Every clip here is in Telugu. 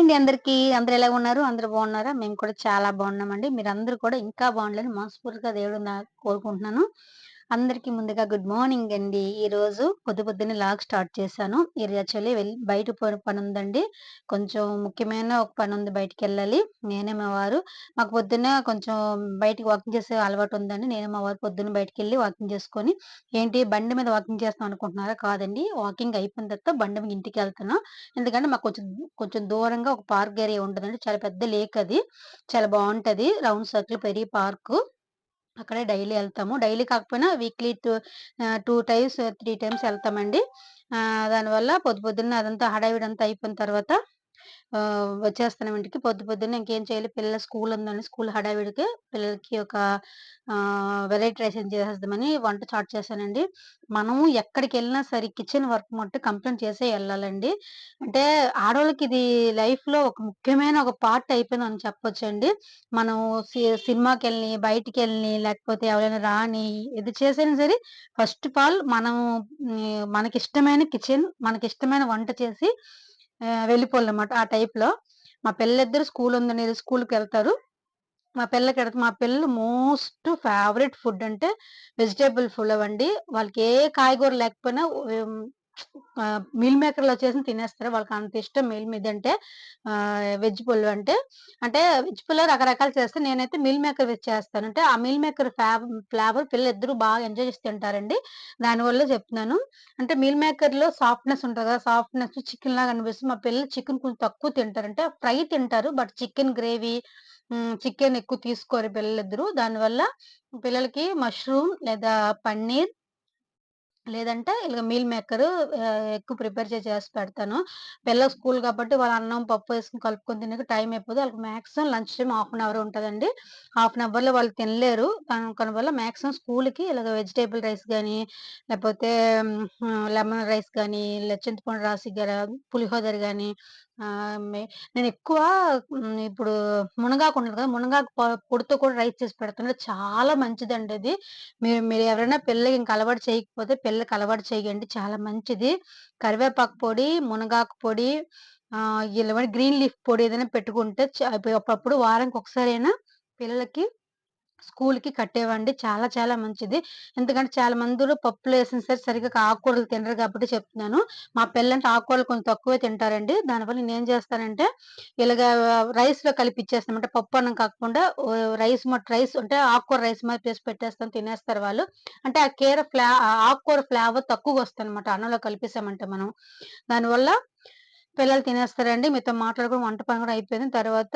అండి అందరికీ. అందరు ఎలా ఉన్నారు? అందరు బాగున్నారా? మేము కూడా చాలా బాగున్నామండి. అందరూ కూడా ఇంకా బాగుండాలని మనస్ఫూర్తిగా దేవుడు కోరుకుంటున్నాను. అందరికీ ముందుగా గుడ్ మార్నింగ్ అండి. ఈరోజు పొద్దు పొద్దున్నే లాగ్ స్టార్ట్ చేశాను. ఈరోజు యాక్చువల్లీ వెళ్ళి బయట పని ఉందండి. కొంచెం ముఖ్యమైన ఒక పని ఉంది బయటికెళ్ళాలి. నేనే మా వారు మాకు పొద్దున్న కొంచెం బయటికి వాకింగ్ చేసే అలవాటు ఉందండి. నేను మా వారు పొద్దున్న బయటికి వెళ్ళి వాకింగ్ చేసుకొని ఏంటి బండి మీద వాకింగ్ చేస్తాం అనుకుంటున్నారా? కాదండి. వాకింగ్ అయిపోయిన తర్వాత బండి మీద ఇంటికెళ్తున్నాం. ఎందుకంటే మాకు కొంచెం కొంచెం దూరంగా ఒక పార్క్ ఏరియా ఉంటుందండి చాలా పెద్ద లేక్ అది. చాలా బాగుంటది రౌండ్ సర్కిల్ పెరిగి పార్కు. అక్కడే డైలీ వెళ్తాము. డైలీ కాకపోయినా weekly two two times, three times వెళ్తామండి. దానివల్ల పొద్దు పొద్దున్న అదంతా హడావిడంతా అయిపోయిన తర్వాత వచ్చేస్తాను ఇంటికి. పొద్దు పొద్దున్న ఇంకేం చేయాలి పిల్లల స్కూల్ ఉందని స్కూల్ హడావిడికి పిల్లలకి ఒక వెరైటీ రైస్ చేసేద్దామని వంట స్టార్ట్ చేశానండి. మనము ఎక్కడికెళ్ళినా సరే కిచెన్ వర్క్ మట్టు కంప్లీట్ చేసే వెళ్ళాలండి అంటే ఆడవాళ్ళకి ఇది లైఫ్‌లో ఒక ముఖ్యమైన ఒక పార్ట్ అయిపోయిందని చెప్పొచ్చండి. మనం సినిమాకి వెళ్ళి బయటికి వెళ్ళి లేకపోతే ఎవరైనా రాని ఇది చేసైనా సరే ఫస్ట్ ఆఫ్ ఆల్ మనం మనకి మనకిష్టమైన కిచెన్, మనకిష్టమైన వంట చేసి ఆహ్, వెళ్ళిపోవాలన్నమాట ఆ టైప్‌లో. మా పిల్లలిద్దరు స్కూల్ ఉందనేది స్కూల్కి వెళ్తారు మా పిల్లలకెడత మా పిల్లలు మోస్ట్ ఫేవరెట్ ఫుడ్ అంటే వెజిటేబుల్ పులావ్ అండి. వాళ్ళకి ఏ కాయగూర లేకపోయినా మీల్ మేకర్‌లో చేసి తినేస్తారు. వాళ్ళకి అంత ఇష్టం మీల్ మీద అంటే వెజ్ పుల్ అంటే. అంటే వెజ్ పుల్ రకరకాలు చేస్తే నేనైతే మీల్ మేకర్ వెజ్ చేస్తాను. అంటే ఆ మీల్ మేకర్ ఫ్యావ్ ఫ్లేవర్ పిల్లలిద్దరూ బాగా ఎంజాయ్ చేసి తింటారండి. దానివల్ల చెప్తున్నాను. అంటే మీల్ మేకర్‌లో సాఫ్ట్‌నెస్ ఉంటుంది కదా! సాఫ్ట్‌నెస్ చికెన్ లాగా అనిపిస్తుంది. మా పిల్లలు చికెన్ కొంచెం తక్కువ తింటారు. అంటే ఫ్రై తింటారు. బట్ చికెన్ గ్రేవీ చికెన్ ఎక్కువ తీసుకోరు పిల్లలిద్దరూ. దానివల్ల పిల్లలకి మష్రూమ్ లేదా పన్నీర్ లేదంటే ఇలా మీల్ మేకర్ ఎక్కువ ప్రిపేర్ చేసి చేసి పెడతాను. పిల్లలు స్కూల్ కాబట్టి వాళ్ళ అన్నం, పప్పు వేసుకుని కలుపుకొని తినక టైం అయిపోదు. వాళ్ళకి maximum lunch time half an hour ఉంటుందండి హాఫ్ అన్ అవర్‌లో వాళ్ళు తినలేరు. కనుక వల్ల మాక్సిమం స్కూల్‌కి ఇలాగ వెజిటేబుల్ రైస్ కానీ లేకపోతే లెమన్ రైస్ కానీ ఇలా చింతపండు రాసి గర పులిహోదర కానీ నేను ఎక్కువ ఇప్పుడు మునగాకు ఉండదు కదా! మునగాకు పొడితో కూడా రైస్ చేసి పెడతాను. చాలా మంచిదండి అది. మీరు మీరు ఎవరైనా పిల్లలకి ఇంకా అలవాటు చేయకపోతే పిల్లలకు అలవాటు చేయండి. చాలా మంచిది. కరివేపాకు పొడి, మునగాకు పొడి ఆహ్, ఇలా గ్రీన్ లీఫ్ పొడి ఏదైనా పెట్టుకుంటే అప్పుడప్పుడు వారానికి ఒకసారైనా పిల్లలకి స్కూల్‌కి కట్టేవండి. చాలా చాలా మంచిది. ఎందుకంటే చాలా మందులు పప్పులు వేసిన సరే సరిగ్గా ఆకుకూరలు తినరు కాబట్టి చెప్తున్నాను. మా పిల్లంటే ఆకుకూరలు కొంచెం తక్కువే తింటారండి. దానివల్ల నేనేం చేస్తానంటే ఇలాగ రైస్‌లో కలిపి ఇచ్చేస్తాను. అంటే పప్పు అన్నం కాకుండా రైస్ మట్ రైస్ అంటే ఆకుకూర రైస్ మాది చేసి పెట్టేస్తాను తినేస్తారు వాళ్ళు. అంటే ఆ కీర ఫ్లా ఆకుకూర ఫ్లేవర్ తక్కువగొస్తదనమాట అన్నంలో కలిపేసామంటే మనం. దానివల్ల పిల్లలు తినేస్తారండి. మీతో మాట్లాడుకుని వంట పని కూడా అయిపోయింది. తర్వాత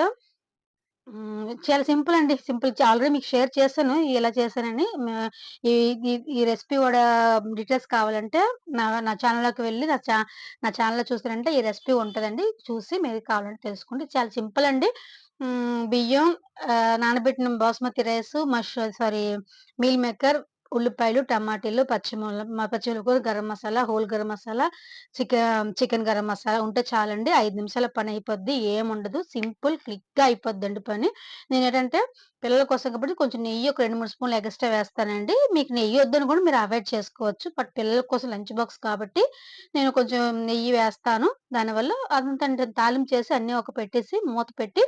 చాలా సింపుల్ అండి. సింపుల్ ఆల్రెడీ మీకు షేర్ చేశాను. ఎలా చేశానని. ఈ ఈ రెసిపీ కూడా డీటెయిల్స్ కావాలంటే నా నా ఛానల్లోకి వెళ్ళి నా ఛా నా ఛానల్లో చూసారంటే ఈ రెసిపీ ఉంటుందండి చూసి మీరు కావాలంటే తెలుసుకోండి. చాలా సింపుల్ అండి. బియ్యం నానబెట్టిన బాస్మతి రైసు, మష్ సారీ మీల్ మేకర్, ఉల్లిపాయలు, టమాటీలు, పచ్చిమొల మ పచ్చిమిరపకాయలు, garam masala, whole garam masala, chicken chicken garam masala ఉంటే చాలండి. ఐదు నిమిషాల పని అయిపోద్ది. ఏముండదు. సింపుల్ క్లిక్గా అయిపోద్దండి పని. నేను ఏంటంటే పిల్లల కోసం కాబట్టి కొంచెం నెయ్యి ఒక 2, 3 స్పూన్లు ఎగస్ట్రా వేస్తానండి. మీకు నెయ్యి వద్దని కూడా మీరు అవాయిడ్ చేసుకోవచ్చు. బట్ పిల్లల కోసం లంచ్ బాక్స్ కాబట్టి నేను కొంచెం నెయ్యి వేస్తాను. దానివల్ల అదంతా తాలింపు చేసి అన్నీ ఒక పెట్టేసి మూత పెట్టి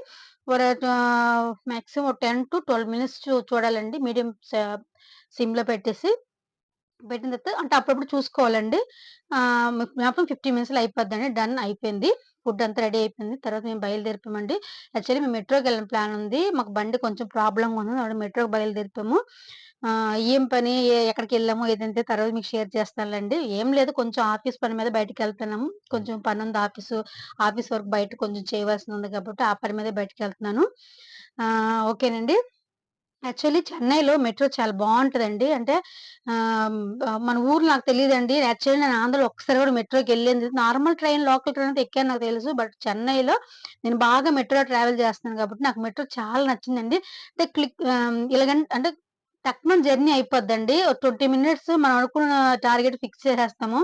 ఒక టెన్ టు 10-12 మినిట్స్ చూడాలండి. మీడియం సిమ్‌లో పెట్టేసి పెట్టిన తర్వాత అంటే అప్పుడప్పుడు చూసుకోవాలండి. ఆహ్, మొత్తం 15 మినిట్స్‌లో అయిపోద్దండి. డన్ అయిపోయింది. ఫుడ్ అంతా రెడీ అయిపోయింది. తర్వాత మేము బయలుదేరిపోయామండి. యాక్చువల్లీ మేము మెట్రోకి వెళ్ళిన ప్లాన్ ఉంది. మాకు బండి కొంచెం ప్రాబ్లంగా ఉంది. కాబట్టి మెట్రోకి బయలుదేరిపోయాము. ఏం పని ఎక్కడికి వెళ్ళాము ఏదంటే తర్వాత మీకు షేర్ చేస్తానులేండి ఏం లేదు కొంచెం ఆఫీస్ పని మీద బయటికెళ్తున్నాము. కొంచెం పని ఉంది ఆఫీసు. ఆఫీస్ వర్క్ బయట కొంచెం చేయవలసింది ఉంది కాబట్టి ఆ పని మీద బయటకు వెళ్తున్నాను ఓకేనండి. యాక్చువల్లీ చెన్నైలో మెట్రో చాలా బాగుంటుందండి అంటే మన ఊరు నాకు తెలియదండి యాక్చువల్లీ నేను ఆంధ్రలో ఒక్కసారి కూడా మెట్రోకి వెళ్ళింది నార్మల్ ట్రైన్, లోకల్ ట్రైన్ అయితే ఎక్కాను నాకు తెలుసు. బట్ చెన్నైలో నేను బాగా మెట్రోలో ట్రావెల్ చేస్తున్నాను కాబట్టి నాకు మెట్రో చాలా నచ్చిందండి. అంటే క్లిక్ ఇలాగంటే అంటే తక్కువ జర్నీ అయిపోద్దండి. ట్వంటీ మినిట్స్ మనం అనుకున్న టార్గెట్ ఫిక్స్ చేసేస్తాము.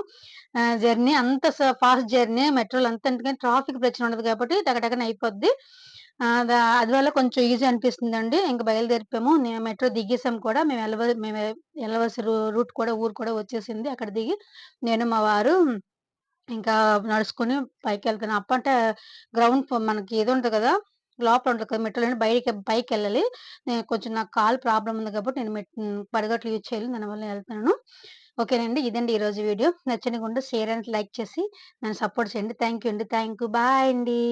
జర్నీ అంత స ఫాస్ట్ జర్నీ మెట్రోలో అంత ఎందుకంటే ట్రాఫిక్ ప్రచన ఉండదు కాబట్టి టకటకన అయిపోద్ది. అది వల్ల కొంచెం ఈజీ అనిపిస్తుందండి. ఇంకా బయలుదేరిపోయాము. మెట్రో దిగేసాం కూడా. మేము వెళ్ళవ మేము ఎళ్ళవలసిన రూ రూట్ కూడా ఊరు కూడా వచ్చేసింది. అక్కడ దిగి నేను మా వారు ఇంకా నడుచుకుని పైకి వెళ్తాను అప్పంటే గ్రౌండ్ మనకి ఏదో ఉంటుంది కదా! లోపల ఉంటుంది కదా! మెట్రోలని బయటికి పైకెళ్ళాలి. నేను కొంచెం నాకు కాలు ప్రాబ్లం ఉంది కాబట్టి నేను మెట్ పడగట్లు యూజ్ చేయాలి దానివల్ల వెళ్తున్నాను ఓకేనండి. ఇదండి ఈరోజు వీడియో. నచ్చని గుండా షేర్ అండ్ లైక్ చేసి నన్ను సపోర్ట్ చేయండి. థ్యాంక్ యూ అండి. Thank you. బాయ్ అండి.